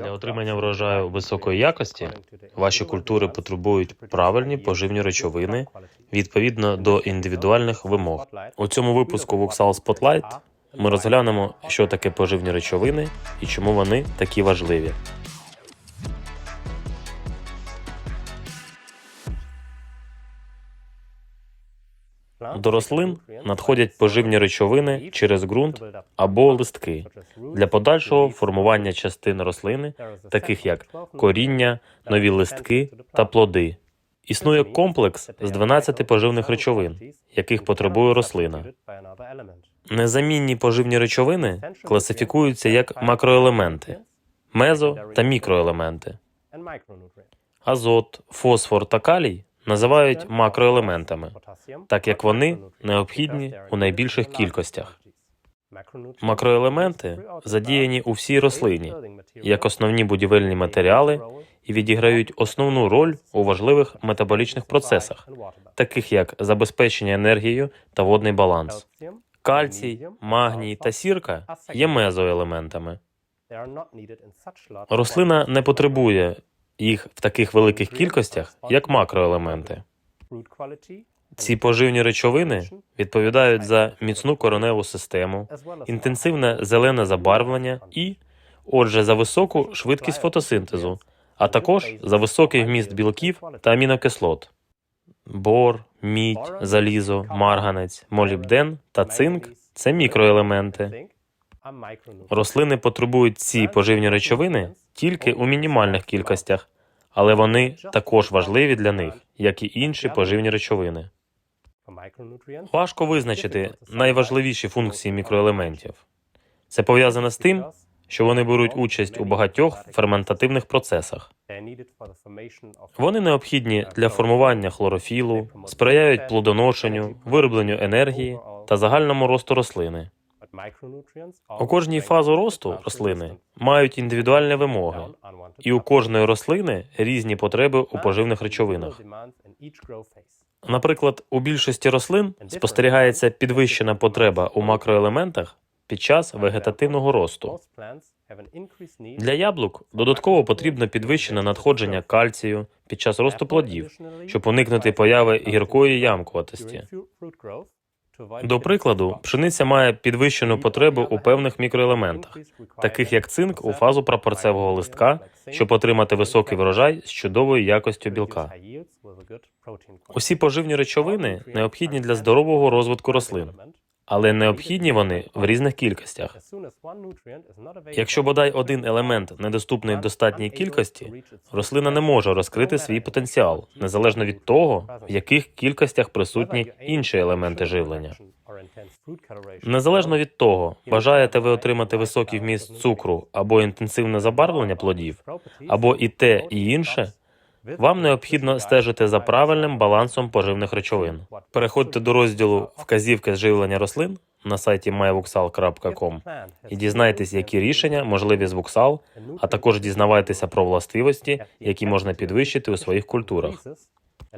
Для отримання врожаю високої якості ваші культури потребують правильні поживні речовини відповідно до індивідуальних вимог. У цьому випуску Воксал Spotlight ми розглянемо, що таке поживні речовини і чому вони такі важливі. До рослин надходять поживні речовини через ґрунт або листки для подальшого формування частин рослини, таких як коріння, нові листки та плоди. Існує комплекс з 12 поживних речовин, яких потребує рослина. Незамінні поживні речовини класифікуються як макроелементи, мезо та мікроелементи. Азот, фосфор та калій називають макроелементами, так як вони необхідні у найбільших кількостях. Макроелементи задіяні у всій рослині як основні будівельні матеріали і відіграють основну роль у важливих метаболічних процесах, таких як забезпечення енергією та водний баланс. Кальцій, магній та сірка є мезоелементами. Рослина не потребує їх в таких великих кількостях, як макроелементи. Ці поживні речовини відповідають за міцну кореневу систему, інтенсивне зелене забарвлення і, отже, за високу швидкість фотосинтезу, а також за високий вміст білків та амінокислот. Бор, мідь, залізо, марганець, молібден та цинк це мікроелементи. Рослини потребують ці поживні речовини тільки у мінімальних кількостях, але вони також важливі для них, як і інші поживні речовини. Важко визначити найважливіші функції мікроелементів. Це пов'язане з тим, що вони беруть участь у багатьох ферментативних процесах. Вони необхідні для формування хлорофілу, сприяють плодоношенню, виробленню енергії та загальному росту рослини. У кожній фазу росту рослини мають індивідуальні вимоги, і у кожної рослини різні потреби у поживних речовинах. Наприклад, у більшості рослин спостерігається підвищена потреба у макроелементах під час вегетативного росту. Для яблук додатково потрібно підвищене надходження кальцію під час росту плодів, щоб уникнути появи гіркої ямкуватості. До прикладу, пшениця має підвищену потребу у певних мікроелементах, таких як цинк у фазу прапорцевого листка, щоб отримати високий врожай з чудовою якостю білка. Усі поживні речовини необхідні для здорового розвитку рослин, але необхідні вони в різних кількостях. Якщо бодай один елемент недоступний в достатній кількості, рослина не може розкрити свій потенціал, незалежно від того, в яких кількостях присутні інші елементи живлення. Незалежно від того, бажаєте ви отримати високий вміст цукру або інтенсивне забарвлення плодів, або і те, і інше. Вам необхідно стежити за правильним балансом поживних речовин. Переходьте до розділу Вказівки з живлення рослин на сайті myvoxal.com і дізнайтесь, які рішення можливі з Voxal, а також дізнавайтеся про властивості, які можна підвищити у своїх культурах.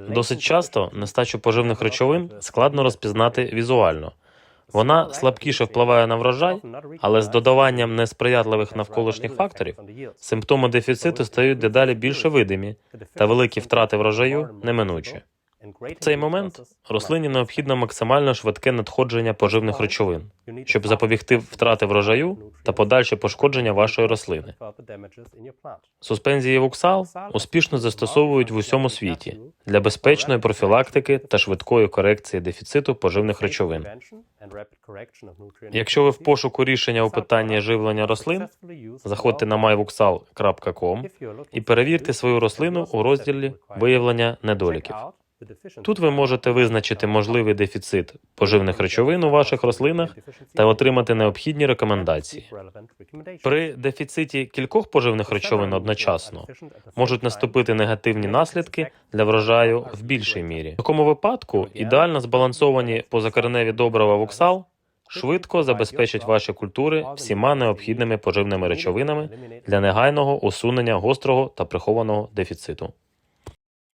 Досить часто нестачу поживних речовин складно розпізнати візуально. Вона слабкіше впливає на врожай, але з додаванням несприятливих навколишніх факторів симптоми дефіциту стають дедалі більше видимі, та великі втрати врожаю неминучі. В цей момент рослині необхідно максимально швидке надходження поживних речовин, щоб запобігти втрати врожаю та подальше пошкодження вашої рослини. Суспензії вуксал успішно застосовують в усьому світі для безпечної профілактики та швидкої корекції дефіциту поживних речовин. Якщо ви в пошуку рішення у питанні живлення рослин, заходьте на myvuxal.com і перевірте свою рослину у розділі виявлення недоліків. Тут ви можете визначити можливий дефіцит поживних речовин у ваших рослинах та отримати необхідні рекомендації. При дефіциті кількох поживних речовин одночасно можуть наступити негативні наслідки для врожаю в більшій мірі. В такому випадку ідеально збалансовані позакореневі добрива воксал швидко забезпечать ваші культури всіма необхідними поживними речовинами для негайного усунення гострого та прихованого дефіциту.